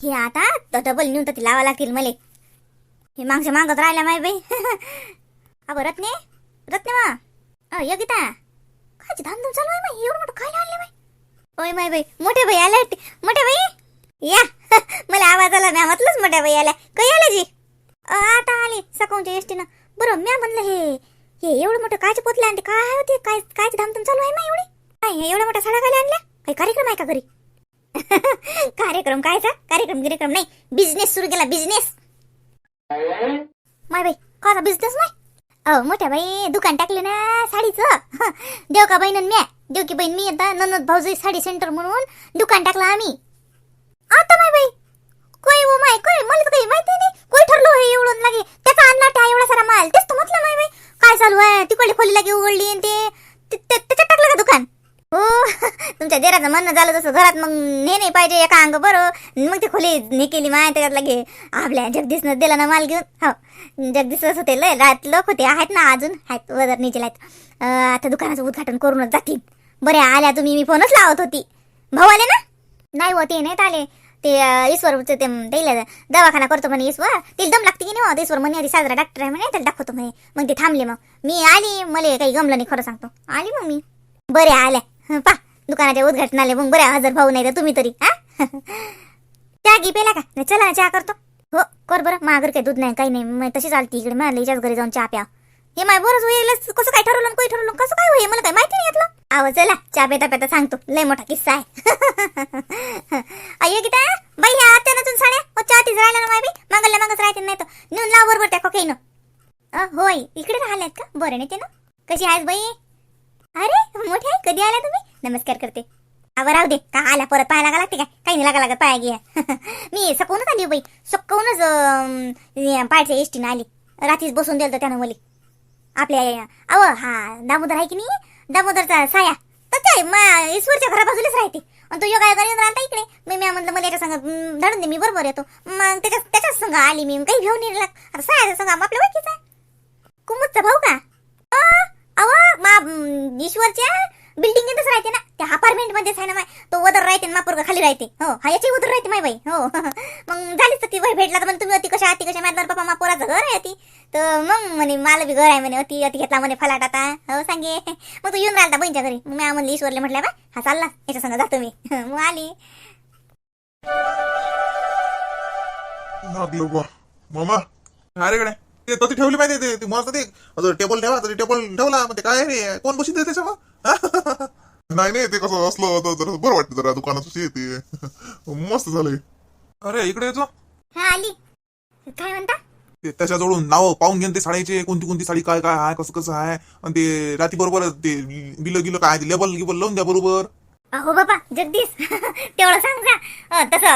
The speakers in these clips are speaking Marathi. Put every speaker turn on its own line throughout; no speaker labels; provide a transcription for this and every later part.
हे आता डबल नेऊन तर लावा लागतील मले. हे मागच्या मागत राहिल्या माय बाई. अब रत्ने रत्ने मा. अ योगिता काय धामधूम चालू आहे माई एवढं मोठं खायला आणले माय. ओय माय बाई मोठे बाई आल्या मोठे बाई? या. मला आवाज आला म्या म्हटलंच मोठ्या बाई आल्या. काही आल्या जी? आता आले सकाळच्या एसटीनं. बरं म्या म्हणलं हे हे एवढं मोठं कायचे पोतले आणते काय होते काय कायची धामधूम चालू आहे माय एवढी? काय हे एवढ्या मोठ्या साड्या काय आणल्या काही कार्यक्रम आहे का घरी? कार्यक्रम कायचा कार्यक्रम गिरेक्रम नाही. बिझनेस सुरू केला बिझनेस माय बाई कसा बिझनेस नाही? अ मोठ्या बाई दुकान टाकले ना साडीचं. देव का बहिण म्या? देव की बहीण मी आता ननद भाऊजी साडी सेंटर म्हणून दुकान टाकलं आम्ही. आता माय बाई कोई वो माय कोई मला तर काही माहिती नाही. कोई ठरलो हे एवढं लागे त्याचा अन्नाट आहे एवढा सारा माल. तेच तर म्हटलं माय बाई. काय चालू आहे? तिकडली खोली लागे उघडली आणि ते- त्याच्यात टाकलं का दुकान? हो तुमच्या देराचं म्हणणं झालं तसं घरात मग ने नाही पाहिजे एका अंग बरं. मग ते खोली ने केली माय त्याच्यात घे. आपल्या जगदीशनं दिला ना माल घेऊन. हो जगदीश असं ते लय रात लोक होते. आहेत ना अजून? आहेत वजर नीचे आहेत. आता दुकानाचं उद्घाटन करूनच जातील. बरे आल्या तुम्ही मी फोनच लावत होती. भाऊ आले ना? नाही हो ते नाहीत आले. ते ईश्वर ईश्वरचं ते त्याला दवाखाना करतो म्हणे ईश्वर. तिला दम लागते की नाही हो? मग ईश्वर म्हणे आधी साजरा डॉक्टर आहे म्हणे त्याला दाखवतो म्हणे. मग ते थांबले मग. मी आली मला काही गमलं नाही खरं सांगतो. आली मग मी. बरे आल्या. पा दुकानाच्या उद्घाटनाले मग बऱ्या हजर भाऊ नाही तर तुम्ही तरी हा? त्या गी पेला का? नाही, चला ना चहा करतो. हो कर बरं. माघर काही दूध नाही काही नाही. मग तशी चालती इकडे. मला हिच्याच घरी जाऊन चहा प्या हे माय बरंच होईल कसं काय ठरवलं कोणी ठरवलं? कसं काय होईल मला काय माहिती नाही घेतलं आव चला चहा पेता पेता सांगतो. लय मोठा किस्सा आहे. अय्यो गीता बाई ह्या आत्या साड्या? हो चहा तीच राहिला ना माय बी मागल्या मागच राहते नाही तर. नेऊन लाव बरोबर त्या कोकेनं. होय इकडे राहिल्यात का? बरं नाही ते ना. कशी आहेस बाई? अरे मोठे कधी आला तुम्ही? नमस्कार करते. अवं राहू दे. का आला? परत पाहायला लागला लागते काय काही नाही लागा लागत पाया घ्या मी सकवूनच आली हो बाई. सकवूनच अं, एसटीनं आली. रात्रीच बसून दिलं त्यानं मला. आपल्या अव हा दामोदर आहे की नाही? दामोदरचा साया. तर ते मा ईश्वरच्या घरा बाजूलाच राहते. आणि तो योगा योगा येऊन राहता इकडे. मी मी म्हणलं मला याच्या संग धडून दे मी बरोबर येतो. मग त्याच्या त्याच्याच संग आली मी. काही घेऊन येईल आता सायाच्या संग आपल्या ओळखीचा आहे. कुमुदचा भाऊ का? मा ईश्वरच्या बिल्डिंग इथंच राहते ना. त्या अपार्टमेंट मध्येच आहे ना माय तो वदर राहते ना मापूर खाली राहते. हो हा याची उदर राहते माय बाई. हो. मग झालीच तर ती वय भेटला तर म्हणे तुम्ही अति कशा अति कशा माझ्या पप्पा मापोराचं घर आहे ती. तर मग म्हणे मला बी घर आहे म्हणे अति अति घेतला म्हणे फलाट आता. हो सांगे. मग तो येऊन राहिला बहिणीच्या घरी. मग मी म्हणली ईश्वरले म्हटलं बा हा चालला याच्या संग जातो मी. मग आली.
लागलो बा मामा. अरे कडे ते तशी ठेवली माहिती ते मस्त ते टेबल ठेवा तरी टेबल ठेवला मग ते काय रे? कोण बशी दे त्याच्यावर? नाही नाही ते कसं असलं तर जरा बरं वाटतं जरा दुकानाचं ते मस्त झालंय. अरे इकडे येतो
हा आली. काय म्हणता?
ते त्याच्याजवळून नाव पाहून घेऊन ते साडीचे कोणती कोणती साडी काय काय आहे कसं कसं आहे. आणि ते रात्री बरोबर ते बिल गिलं काय ते लेबल गिबल लावून द्या बरोबर.
अहो बाबा जगदीश तेवढं सांग जा. तसं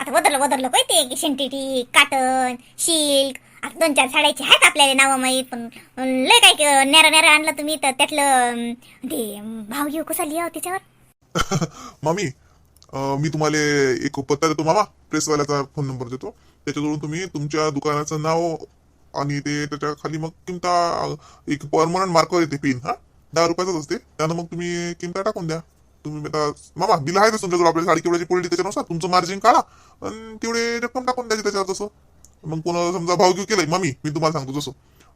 आता बदललं बदललं काय ते शेंटीटी काटन शिल्क दोन चार साड्याचे आहेत आपल्याला नावं माहीत पण लय काय नेरा नेरा आणलं तुम्ही तर त्यातलं ते भाव घेऊ कसा लिहा त्याच्यावर?
मामी मी तुम्हाला एक पत्ता देतो मामा प्रेसवाल्याचा फोन नंबर देतो. त्याच्याजवळून तुम्ही तुमच्या दुकानाचं नाव आणि ते त्याच्याखाली मग किमता एक परमनंट मार्कर येते पिन हा? दहा रुपयाचाच असते. त्यानं मग तुम्ही किमता टाकून द्या. तुम्ही आता मामा बिल आहे तुमच्याकडे आपल्या साडी केवढ्याची पडली त्याच्यानुसार? तुमचं मार्जिन काढा. आणि तेवढे रक्कम टाकून द्यायची त्याच्यावर तसं. मग कोणाला समजा भाव घेऊ मम्मी मामी मी तुम्हाला सांगतो जसं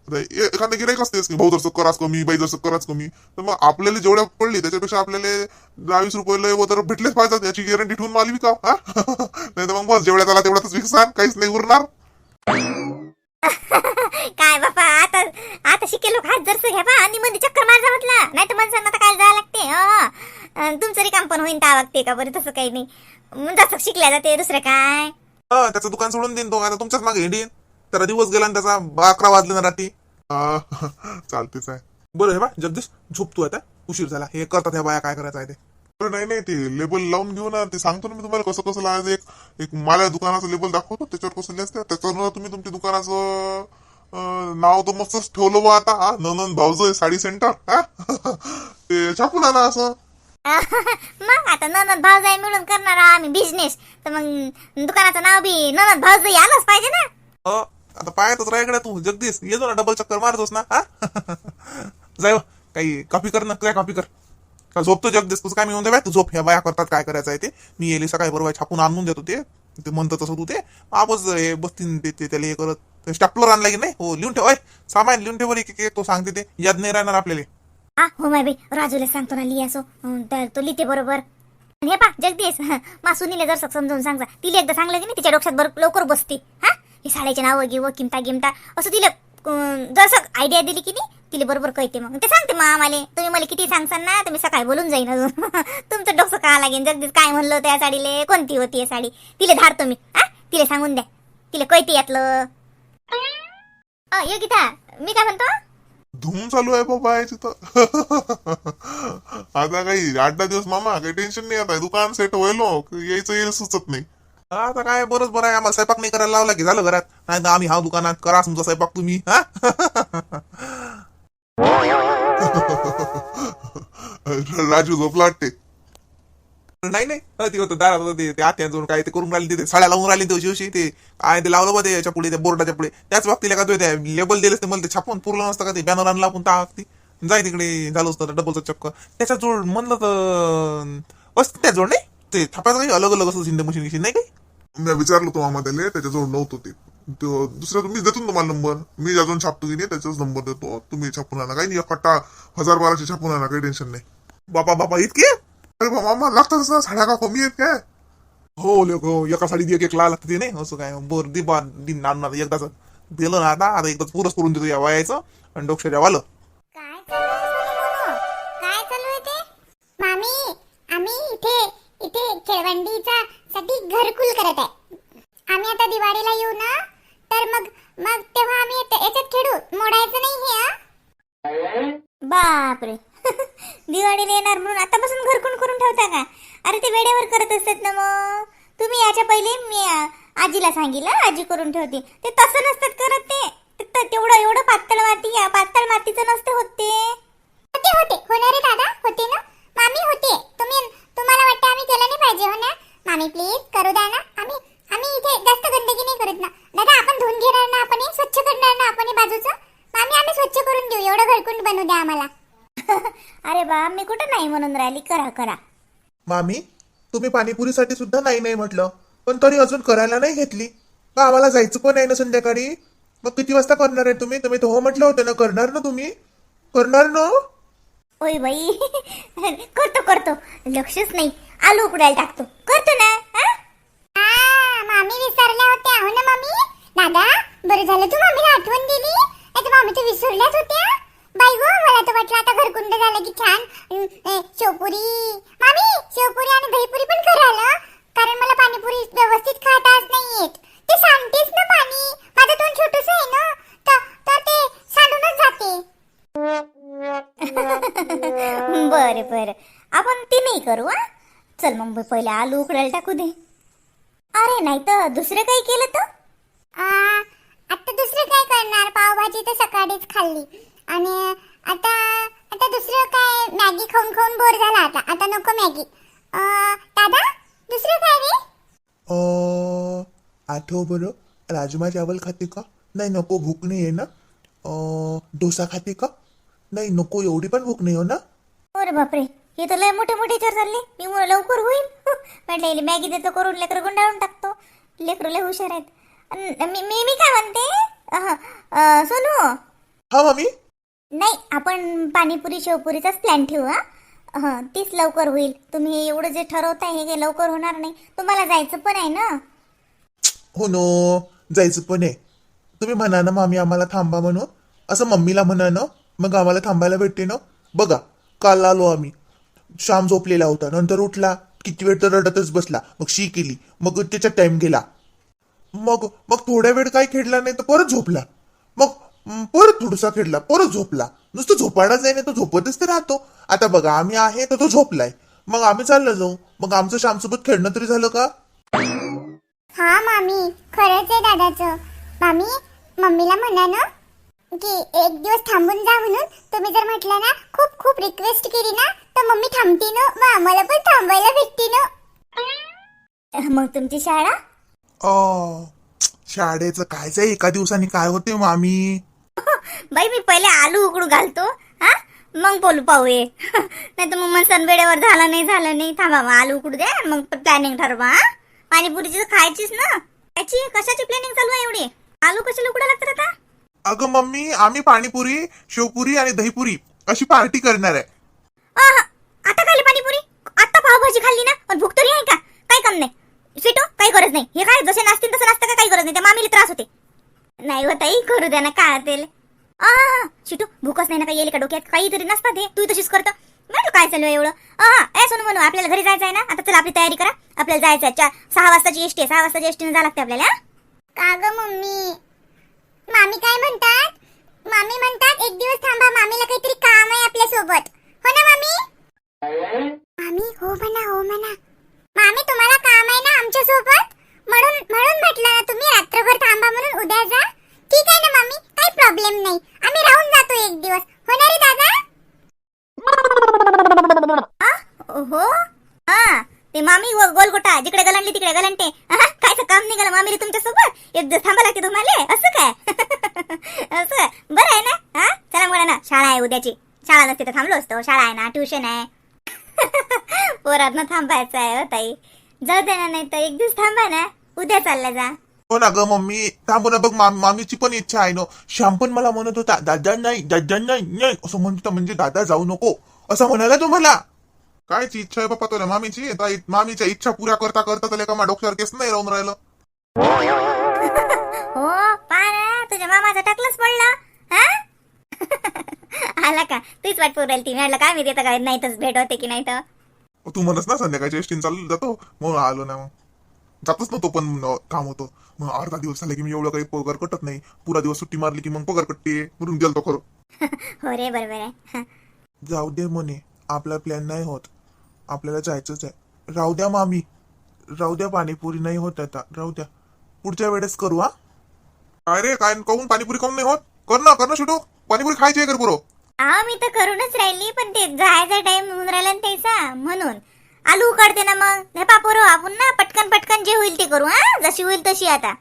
आता एखादं गिरायक असतेच की भाऊ जसं कराच कमी बाई जसं कराच कमी तर मग आपल्याला जेवढ्या पडली त्याच्यापेक्षा आपल्याला दहा वीस रुपये लय तर भेटलेच पाहिजे याची गॅरंटी ठेवून माल विका हा? नाही तर मग बस जेवढ्या आला तेवढ्यातच विकसान काहीच नाही उरणार.
काय बापा आता आता शिकेलो हात जर घ्या बा आणि मध्ये चक्कर मारजा म्हटलं. नाही तर माणसांना आता काय जायला लागते हो. अं, तुमचं रिकाम पण होईन ता वागते का बरं तसं काही नाही. मग जसं शिकल्या जाते दुसरं काय?
हा त्याचं दुकान सोडून देईन तो. आता तुमच्याच मागे हिंडीन त्याला दिवस गेला आणि त्याचा अकरा वाजले ना रात्री. चालतेच आहे. बरं हे बा जगदीश झोपतो आता. उशीर झाला. हे करतात ह्या बाया काय करायचं आहे ते? बरं नाही नाही ते लेबल लावून घेऊ ना. ते सांगतो ना मी तुम्हाला कसं कसं लावायचं एक एक मला दुकानाचं लेबल दाखवतो. त्याच्यावर कसं लिहायचं त्याच्यावर तुम्ही तुमच्या दुकानाचं नाव तर मस्तच ठेवलं बा आता. हा भाऊज भाऊजोय साडी सेंटर हा? ते छापून आला असं.
मग आता ननद भावजाई मिळून करणार आम्ही बिझनेस तर मग दुकानाचं नाव बी ननद भावजाई आलंच पाहिजे ना.
हो आता पायातच रायकडे तू. जगदीश येतो ना डबल चक्कर मारतोस ना हा? जाय हो, काही कॉपी कर ना काय कॉपी कर. का झोपतो जगदीश तुझं काय मी म्हणतो तू झोप ह्या बाया करतात काय करायचं आहे ते. मी येईल सकाळी बरोबर छापून आणून देतो ते. ते म्हणतं तसं तू ते. आपच हे बसतीन ते त्याला हे करत स्टॅपलर आणला की नाही? हो लिहून ठेव सामान लिहून ठेव बरं एक- तो सांगते ते. याद नाही राहणार आपल्याला.
हा हो माय बाई. राजूला सांगतो ना लिहासो असो तर तो लिहिते बरोबर. आणि हे पा जगदीश. मासुनीले जर समजावून सांगा तिला एकदा सांगलं की नाही तिच्या डोक्यात बरोबर लवकर बसते. हा? हे साड्याचे नावं गिवं किमता गिमता असं तिला अं, जर आयडिया दिली की नाही तिला बरोबर कळते मग. ते सांगते मग आम्हाला. तुम्ही मला किती सांगसान ना तुम्ही सकाळी बोलून जाईन अजून. तुमचं डोकं का लागेल जगदीश काय म्हणलं त्या साडीले? कोणती होती या साडी? तिला धारतो मी. हा? तिला सांगून द्या. तिला कळते यातलं. अ, योगिता मी काय म्हणतो?
धूम चालू आहे बाबा आहे तिथं. आता काही आठ दहा दिवस मामा काही टेन्शन नाही आता. दुकान सेट होईल हो, यायचं येईल सुचत नाही.
आता काय बरंच बरं आहे. आम्हाला स्वयंपाक नाही करायला लावला की झालं घरात. नाही तर आम्ही हा दुकानात करा तुमचा स्वयंपाक तुम्ही हा?
राजू झोपला वाटते.
नाही नाही. अ, ते होतं दारात होतं ते- ते काय ते करून राहिले ते साड्या लावून राहिले ते दिवशी ते काय ते लावलं बा याच्यापुढे त्या बोर्डाच्या पुढे. त्याच बाबतीला का तो त्या लेबल दिलं ते मला ते छापून पुरलं नसतं का ते बॅनर आणला आपण टाकती जाय तिकडे झालं असतं डबलचं चक्क. त्याच्या जोड म्हणलं तर असतं त्या जोड नाही ते छापायचं काही अलग अलग असतं शिंदे मशीन नाही काही?
मी विचारलं तो मामा त्याला त्याच्याजवळ नव्हतं ते. तो दुसरा तुम्ही देतो ना तुम्हाला नंबर मी अजून छापतो की नाही त्याचाच नंबर देतो. तुम्ही छापून आणा. काही नाही कट्टा हजार बाराशे छापून आणा काही टेन्शन नाही.
बापा बापा इतके?
अरे बा, मामा लागतात ना साड्या का कमी आहेत काय?
हो लोक हो एका साडी एक एक ला लागते नाही? असं काय? बोर दि बा दिन आता एकदाच दिलं ना आता आता एकदाच पुरच करून देतो या वयाचं आणि डोक्षाच्या वालं
काय चालू आहे ते? मामी आम्ही इथे इथे खेळवंडीचा साठी घरकुल करत आहे. आम्ही आता दिवाळीला येऊ ना? तर मग मग तेव्हा आम्ही याच्या- याच्यात खेळू. मोडायचं नाही हे? बापरे. दिवाळीला येणार म्हणून आतापासून घरकुण करून ठेवता का? अरे ते वेळेवर करत असतात ना मग. तुम्ही याच्या पहिले मी आजीला सांगितलं आजी करून ठेवते. ते तसं नसतात करत ते. तेवढं एवढं पातळ माती पातळ मातीचं नसते होत ते. होते होते. होणारे दादा होते ना? मामी होते. तुम्ही तुम्हाला वाटतं आम्ही केलं नाही पाहिजे हो ना? मामी प्लीज करू द्या ना? आम्ही आम्ही इथे जास्त गंदगी नाही करत ना. दादा आपण धुवून घेणार ना? आपण स्वच्छ करणार ना? आपण बाजूचं? मामी आम्ही स्वच्छ करून देऊ. एवढं घरकुंड बनवू द्या आम्हाला. अरे बा मी कुठं नाही म्हणून राहिली? करा करा.
मामी तुम्ही पाणीपुरीसाठी सुद्धा नाही नाही म्हटलं. पण तरी अजून करायला नाही घेतली. का आम्हाला जायचं पण आहे ना संध्याकाळी. मग किती वाजता करणार आहे तुम्ही? तुम्ही तर हो म्हटलं होतं ना करणार ना तुम्ही? करणार ना
ओय बाई करतो करतो. लक्षच नाही. आलू उकडायला टाकतो. करतो ना मामी विसरल्या होत्या. हो ना मामी? दादा बरं झालं तू मामीला आठवण दिली? नाही तर मामी तर विसरल्याच होत्या. बाई गो मला तर वाटलं आता घरकुंड झालं की छान. शेवपुरी. मामी शेवपुरी आणि दहीपुरी पण करायला कारण मला पाणीपुरी व्यवस्थित खाताच नाही येत ते सांडतेच ना पाणी. माझं तोंड छोटूस आहे ना. तर तर ते सांडूनच जाते. बर बर. आपण ते नाही करू हा? चल मग पहिले आलू उकडायला टाकू दे. अरे नाही तर दुसरं काही केलं तर? आता दुसरं काय करणार? पावभाजी तर सकाळीच खाल्ली. आणि आता आता दुसरं काय? मॅगी खाऊन खाऊन बोर झाला आता. आता नको मॅगी अं, दादा दुसरं काय रे?
अं, आठव बरं. राजमा चावल खाते का? नाही नको भूक नाही आहे ना? अं, डोसा खाते का? नाही नको एवढी पण भूक नाही हो ना?
अरे बापरे हे तर लय मोठे मोठे चर चालले मी मुलं लवकर होईल म्हटलं हिला मॅगी देतो करून लेकर गुंडाळून टाकतो. लेकरं लय हुशार आहेत. अन मी मी मी काय म्हणते? अहं, सोनू.
हा मामी.
नाही आपण पाणीपुरी शेवपुरीचाच प्लॅन ठेवू हा? हं, तीच लवकर होईल. तुम्ही हे एवढं जे ठरवताय हे काही लवकर होणार नाही. तुम्हाला जायचं पण आहे ना?
हो नो जायचं पण आहे. तुम्ही म्हणा ना मामी आम्हाला थांबा म्हणून. असं मम्मीला म्हणा ना मग आम्हाला थांबायला भेटते ना? बघा काल आलो आम्ही. श्याम झोपलेला होता. नंतर उठला. किती वेळ तर रडतच बसला. मग शी केली. मग त्याच्यात टाइम गेला. मग मग थोड्या वेळ काय खेळला नाही तर परत झोपला. मग परत थोडासा खेळला परत झोपला. नुसतं झोपायलाच नाही तर झोपतच तर राहतो. आता बघा आम्ही आहे तर तो झोपलाय. मग आम्ही चाललो जाऊ. मग आमचं श्यामसोबत खेळणं तरी झालं का?
हा मामी. खरंच आहे दादाचं. मामी मम्मीला म्हणा ना की एक दिवस थांबून जा म्हणून तुम्ही जर म्हटलं ना खूप खूप रिक्वेस्ट केली ना तर मम्मी थांबते ना. मग आम्हाला पण थांबायला भेटते ना. मग तुमची शाळा?
अ शाळेचं कायच आहे? एका दिवसाने काय होते मामी?
बाई मी पहिले आलू उकडू घालतो हा? मग बोलू पाहू ये नाही तर मग मन वेळेवर झालं नाही झालं नाही. थांबा मग आलू उकडू द्या मग प्लॅनिंग ठरवा हा? पाणीपुरीची तर खायचीच ना. खायची कशाची प्लॅनिंग चालू आहे एवढी? आलू कशाला उकडा लागतात आता?
अगं मम्मी आम्ही पाणीपुरी शेवपुरी आणि दहीपुरी अशी पार्टी करणार आहे.
आहा, आता खाल्ली पाणीपुरी? आता पावभाजी खाल्ली ना? पण भूक तरी आहे का? काही काम नाही. स्वीटो काही गरज नाही. हे काय जसे नाचतील तसं नाचतं का? काही गरज नाही. त्या मामीला त्रास होते. नाही ताई करू द्या ना काय तेल आ शिटू भूकच नाही ना काही येईल का डोक्यात? काहीतरी नसतात हे तू. तशीच करतं. म्हटलं काय चालू आहे एवढं? हा ए सोनू म्हणू आपल्याला घरी जायचं आहे ना? आता चला आपली तयारी करा. आपल्याला जायचं आहे सहा वाजताची एसटी आहे. सहा वाजताची एसटीने झाला लागते आपल्याला का ग मम्मी मामी काय म्हणतात मामी म्हणतात एक दिवस थांबा मामीला काहीतरी काम आहे आपल्यासोबत हो ना मामी मामी हो म्हणा हो म्हणा मामी तुम्हाला काम आहे ना आमच्यासोबत म्हणून म्हणून म्हटलं ना तुम्ही रात्रभर थांबा म्हणून उद्या जा ठीक आहे ना मामी काही प्रॉब्लेम नाही आम्ही राहून जातो एक दिवस हो ना रे दादा हो हा ते मामी व गोलगोटा जिकडे गलांडली तिकडे गलांटे आहा, कायचं काम निघालं मामीला तुमच्यासोबत एक दिवस थांबा लागते तुम्हाला असं काय असं बरं आहे ना हा चला म्हणा ना शाळा आहे उद्याची. शाळा नसते तर थांबलो असतो. शाळा आहे ना ट्युशन आहे. पोरात थांबायचं आहे हो ताई. जाऊ दे ना नाही तर एक दिवस थांबा ना. उद्या चालला जा.
हो ना ग मम्मी. थांबू ना बघ माम- मामीची पण इच्छा आहे ना. श्याम पण मला म्हणत होता दादा नाही दादा नाही नाही. असं म्हणत होता म्हणजे दादा जाऊ नको. असं म्हणाला तुम्हाला
कायची इच्छा आहे बाप्पा तुला मामीची? आता इ- मामीच्या इच्छा पुऱ्या करता करता त्याला का मा डोक्यावर केस नाही राहून राहिलं.
हो पहा ना तुझ्या मामाचा टाकलंच पडला. हा? आला का? तूच वाट पुरेल ती म्हटलं काय मी देतं काय नाही तर भेट होते की नाही तर
तू म्हणस ना संध्याकाळच्या एसटीन चालू जातो. मग आलो ना मग. जातच नव्हतो पण काम होतं. मग अर्धा दिवस झाले की मी एवढं काही पगार कटत नाही. पुरा दिवस सुट्टी मारली की मग पगार कटते. म्हणून गेलतो खरं.
हो रे बरोबर आहे.
जाऊ दे म्हणे आपला प्लॅन नाही होत. आपल्याला जायचंच आहे. राहू द्या मामी. राहू द्या पाणीपुरी नाही होत आता. राहू द्या. पुढच्या वेळेस करू हा.
काय रे काय काऊन पाणीपुरी काऊन नाही होत? कर ना कर ना शुटू पाणीपुरी खायची आहे कर पुरो
मी तर करूनच राहिली पण ते जायचा टाइम होऊन राहिला त्याचा म्हणून. आलू उकडते ना मग. हे पापोरो आपण ना पटकन पटकन जे होईल ते करू हा? जशी होईल तशी आता.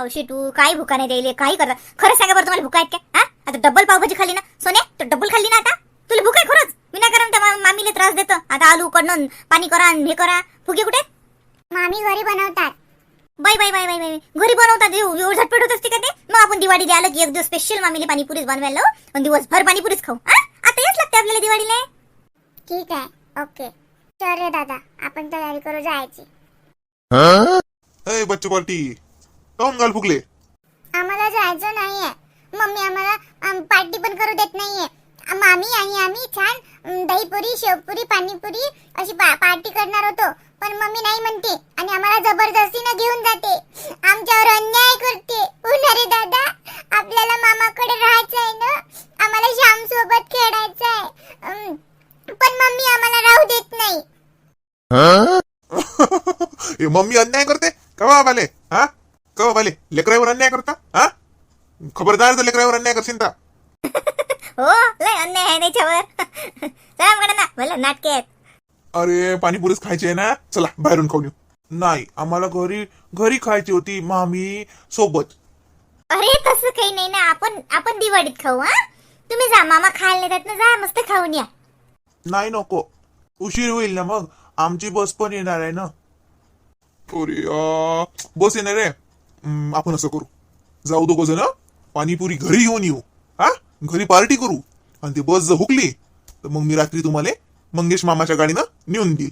औषध तू काही भुका नाही द्यायले काही करता. खरं सांगा बरं तुम्हाला भुका आहेत का? हा? आता डबल पावभाजी खाल्ली ना? सोने तर डबल खाल्ली ना आता? तुला भूक आहे खरंच? विनाकारण त्या मामीला त्रास देतो. आता आलू उकडणं पाणी करा आणि हे करा. फुगे कुठे मामी घरी बनवतात. बाय बाय बाय बाय बाय घरी बनवतात एव- एवढं झटपट होत असते का ते? मग आपण दिवाळीला आलं की एक दिवस स्पेशल मामीला पाणीपुरीच बनवायला आणि दिवसभर पाणीपुरीच खाऊ हा? आता येच लागते आपल्याला दिवाळीला. ठीक आहे ओके. चल रे दादा आपण तयारी करू जायची.
ए बच्चू पार्टी. काऊन गाल फुगले?
आम्हाला जायचं नाहीये. मम्मी आम्हाला पार्टी पण करू देत नाहीये. मामी आणि आम्ही छान दहीपुरी शेवपुरी पाणीपुरी अशी पार्टी करणार होतो. पण मम्मी नाही म्हणते आणि आम्हाला जबरदस्तीनं घेऊन जाते. आमच्यावर अन्याय करते. पुन्हा रे दादा? आपल्याला मामाकडे राहायचं आहे ना? आम्हाला श्याम सोबत खेळायचं आहे. पण मम्मी आम्हाला राहू देत नाही.
मम्मी अन्याय करते? कवा बाले हा? कवा बाले लेकरावर अन्याय करता? हा? खबरदार लेकरावर अन्याय करशील
हो लय अन्याय आहे त्याच्यावर. चला म्हणा ना मला नाटके आहेत.
अरे पाणीपुरीच खायची आहे ना? चला बाहेरून खाऊन येऊ.
नाही आम्हाला घरी घरी खायची होती मामी सोबत.
अरे तसं काही नाही ना. आपण आपण दिवाळीत खाऊ हा? तुम्ही जा मामा खायला नेतात ना जा मस्त खाऊन या.
नाही नको. उशीर होईल ना मग. आमची बस पण येणार आहे ना?
अरे आ, बस येणार हम्म, आपण असं करू. जाऊ दोघ जण पाणीपुरी घरी घेऊन येऊ. घरी पार्टी करू आणि ती बस जर हुकली तर मग मी रात्री तुम्हाला मंगेश मामाच्या गाडीनं नेऊन देईल.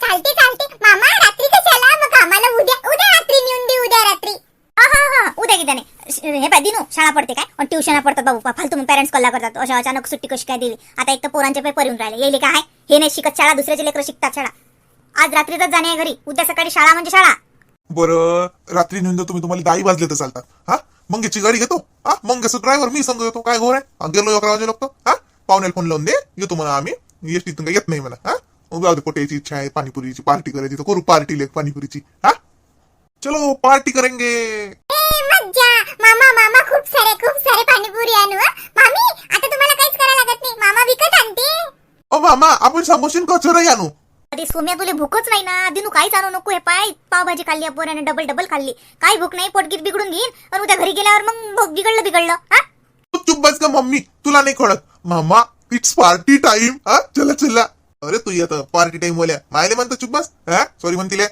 चालते चालते. मामा रात्री कशाला मग आम्हाला उद्या उद्या रात्री नेऊन दे उद्या रात्री. हा हा हा उद्या हे पाय दिनू शाळा पडते काय? आणि ट्युशन पडतात बाबू. फालतू मग पेरेंट्स कल्ला करतात. अशा अचानक सुट्टी कशी काय दिली? आता एक तर पोरांचे पेपर येऊन राहिले. येईल काय हे नाही शिकत शाळा दुसऱ्याचे लेकर शिकतात शाळा. आज रात्रीतच जाणे आहे घरी. उद्या सकाळी शाळा म्हणजे शाळा.
बरं रात्री नेऊन तुम्ही तुम्हाला दाई वाजले तर चालतात. हा? मंगेशची गाडी घेतो हा? मंगेश ड्रायव्हर मी समजा येतो काय घोर आहे? गेलो अकरा लागतो हा? पाहुण्याला फ़ोन लावून दे येतो म्हणा आम्ही. एसटीतून काही येत नाही म्हणा हा? जाऊ दे पोट्याची इच्छा आहे पाणीपुरीची पार्टी करायची तर करू पार्टी लेक पाणीपुरीची हा? चलो पार्टी करेंगे.
मामा मामा खूप सारे खूप सारे पाणीपुरी आणू मामी आता तुम्हाला काहीच करायला लागत नाही. मामा विकत आणते.
ओ मामा आपण समोसीन कचोराही आणू.
अरे सोम्या तुला भूकच नाही ना. दिनू काहीच आणू नको हे पाय. पावभाजी खाल्ली पोराने डबल डबल खाल्ली. काही भूक नाही पोटगीत बिघडून घेईन आणि उद्या घरी गेल्यावर मग भूक बिघडलं बिघडलं. हा?
तू चुप बस का मम्मी. तुला नाही कळत. मामा इट्स पार्टी टाइम हा? चला चला. अरे तू येत. पार्टी टाइम बोल्या मायले म्हणतो चुप बस. हा? सॉरी म्हणतील.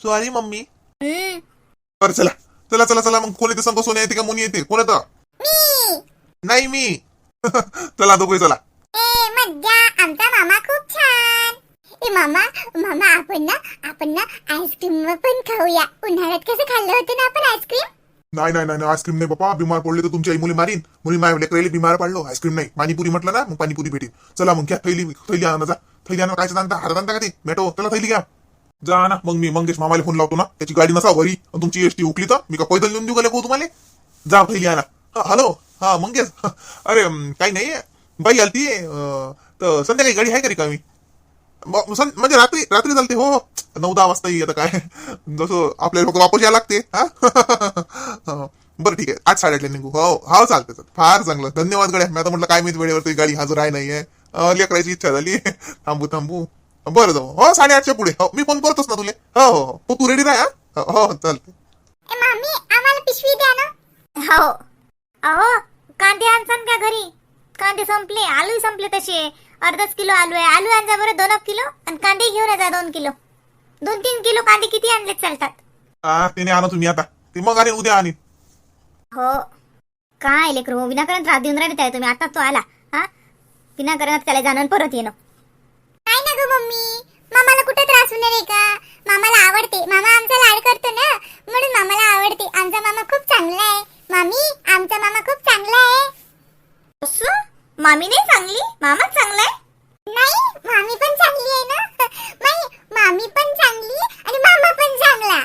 Sorry mummy.
हम्म,
बरं चला. चला चला चला. मग कोण येते? संघ सोन्या येते का? मुनी येते. कोण येतं?
मी.
नाही मी. चला दोघे चला.
आज्ञा आमचा मामा खूप छान. ए मामा मामा आपण ना आपण ना आईस्क्रीम पण खाऊया. उन्हाळ्यात कसं खाल्लं होतं ना आपण आईस्क्रीम
नाही नाही नाही आईस्क्रीम नाही बाबा बिमार पडले तर तुमची आई मुली मारीन. मुली माय लेकराला बिमार पडलो. आईस्क्रीम नाही. पाणीपुरी म्हटलं ना मग पाणीपुरी भेटेल चला मग घ्या थैली थैली आणा जा. थैली आणा काय सांगता? हातात आणता का ते? मेटो चला थैली घ्या. जा ना मग मी मंगेश मामाला फोन लावतो ना. त्याची गाडी नसा वरी आणि तुमची एसटी उकली तर मी का पैदल नेऊन देऊ गेले लेकरू तुम्हाला? जा थैली आणा. हॅलो हा मंगेश. अरे काही नाही बाई आलती तर संध्याकाळी गाडी आहे का रिकामी म्हणजे रात्री रात्री चालते हो, हो नऊ दहा वाजता येईल आता काय? जसं आपल्याला फक्त वापस यायला लागते हा? बरं ठीक आहे. आठ साडेआठला निघू. हो हो चालते चालते फार चांगलं. धन्यवाद गड्या. मी आता म्हटलं काय मी वेळेवरती गाडी हजर आहे नाहीये आहे. लेकरायची इच्छा झाली. थांबू थांबू. बरं जाऊ. हो साडेआठच्या पुढे. हो मी फोन करतोच ना तुले. हो हो हो. तू रेडी राहा हा? हो हो, हो
चालते मामी आम्हाला पिशवी द्या ना. हो. अहो कांदे आणसान का घरी? कांदे संपले आलू संपले तसे. अर्धाच किलो आलू आहे. आलू आणजा बरं दोन किलो आणि कांदे घेऊन जा दोन किलो. दोन तीन किलो कांदे किती आणले चालतात?
हा आणा तुम्ही आता. ते मग आणि उद्या आणि
हो. काय लेकरू विनाकारण त्रास देऊन राहिले त्याला तुम्ही. आता तो आला. हा? विनाकारण त्याला जाणून परत येणं. काय ना ग मम्मी? मामाला कुठे त्रास होणार आहे का? मामाला आवडते. मामा आमचा लाड करतो ना. म्हणून मामाला आवडते. आमचा मामा खूप चांगला आहे. मामी आमचा मामा खूप चांगला आहे. असं? मामी नाही चांगली? मामा चांगलाय? नाही मामी पण चांगली आहे ना. नाही मामी पण चांगली आणि मामा पण चांगला.